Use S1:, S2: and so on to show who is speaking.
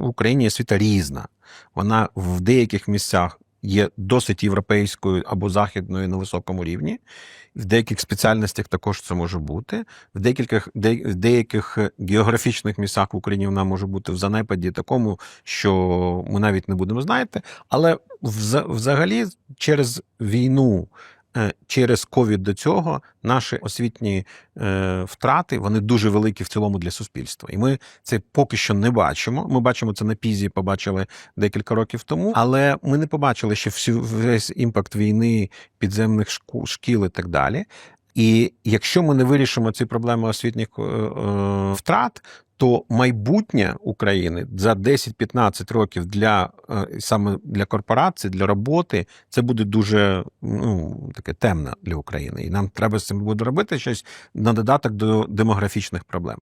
S1: в Україні освіта різна. Вона в деяких місцях є досить європейською або західною на високому рівні. В деяких спеціальностях також це може бути. В деяких, де, в деяких географічних місцях в Україні вона може бути в занепаді такому, що ми навіть не будемо знати. Але взагалі через війну, через ковід до цього наші освітні е, втрати вони дуже великі в цілому для суспільства. І ми це поки що не бачимо. Ми бачимо це на пізі, побачили декілька років тому, але ми не побачили ще всю весь імпакт війни, підземних шку- шкіл і так далі. І якщо ми не вирішимо ці проблеми освітніх е, е, втрат, то майбутнє України за 10-15 років для е, саме для корпорацій, для роботи, це буде дуже ну таке темне для України. І нам треба з цим буде робити щось на додаток до демографічних проблем.